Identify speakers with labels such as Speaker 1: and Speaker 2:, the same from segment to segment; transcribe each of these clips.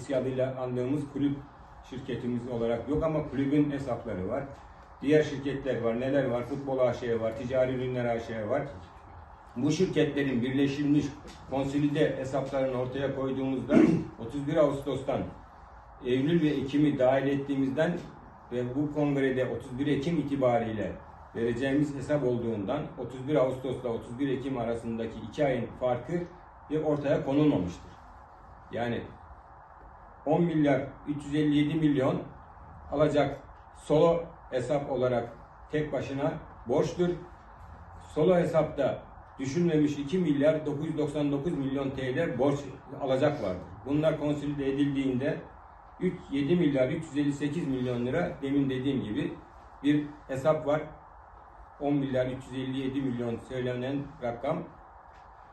Speaker 1: eski adıyla andığımız kulüp şirketimiz olarak yok ama kulübün hesapları var. Diğer şirketler var. Neler var? Futbol AŞ var, ticari ürünler AŞ var. Bu şirketlerin birleşilmiş konsolide hesaplarını ortaya koyduğumuzda 31 Ağustos'tan Eylül ve Ekim'i dahil ettiğimizden ve bu kongrede 31 Ekim itibariyle vereceğimiz hesap olduğundan 31 Ağustos'la 31 Ekim arasındaki iki ayın farkı bir ortaya konulmamıştır. Yani 10 milyar 357 milyon alacak solo hesap olarak tek başına borçtur. Solo hesapta düşünmemiş 2 milyar 999 milyon TL borç alacak vardır. Bunlar konsolide edildiğinde 3, 7 milyar 358 milyon lira demin dediğim gibi bir hesap var. 10 milyar 357 milyon söylenen rakam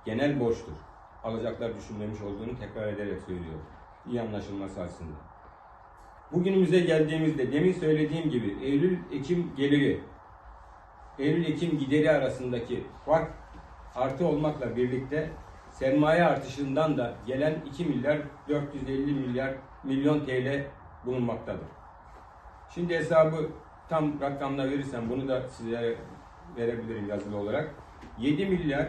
Speaker 1: genel borçtur. Alacaklar düşünmemiş olduğunu tekrar ederek söylüyorum. İyi anlaşılması açısından. Bugünümüze geldiğimizde demin söylediğim gibi Eylül-Ekim geliri, Eylül-Ekim gideri arasındaki fark artı olmakla birlikte sermaye artışından da gelen 2 milyar 450 milyar milyon TL bulunmaktadır. Şimdi hesabı tam rakamla verirsem bunu da size verebilirim yazılı olarak. 7 milyar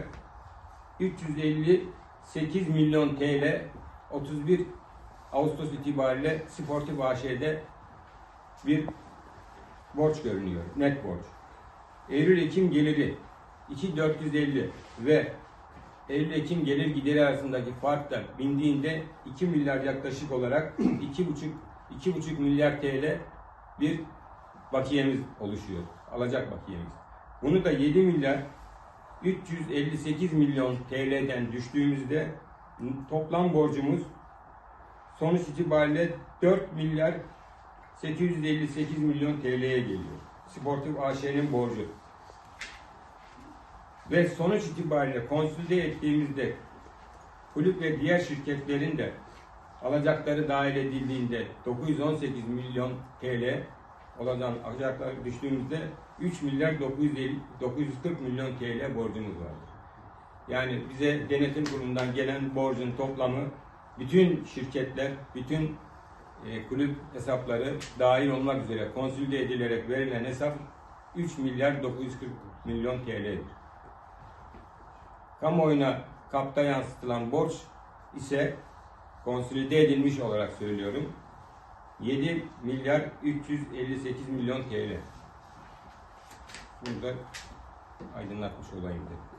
Speaker 1: 358 milyon TL 31 Ağustos itibariyle Sportif AŞ'de bir borç görünüyor. Net borç. Eylül-Ekim geliri 2450 ve Eylül-Ekim gelir gideri arasındaki fark da bindiğinde 2 milyar yaklaşık olarak 2,5 2,5 milyar TL bir bakiyemiz oluşuyor. Alacak bakiyemiz. Bunu da 7 milyar 358 milyon TL'den düştüğümüzde toplam borcumuz sonuç itibariyle 4 milyar 858 milyon TL'ye geliyor. Sportif AŞ'nin borcu. Ve sonuç itibariyle konsolide ettiğimizde kulüp ve diğer şirketlerin de alacakları dahil edildiğinde 918 milyon TL olan alacaklar düştüğümüzde 3 milyar 950, 940 milyon TL borcumuz var. Yani bize denetim kurumundan gelen borcun toplamı bütün şirketler, bütün e, kulüp hesapları dahil olmak üzere konsolide edilerek verilen hesap 3 milyar 940 milyon TL'dir. Kamuoyuna kapta yansıtılan borç ise konsolide edilmiş olarak söylüyorum. 7 milyar 358 milyon TL. Bunu da aydınlatmış olayım dedim.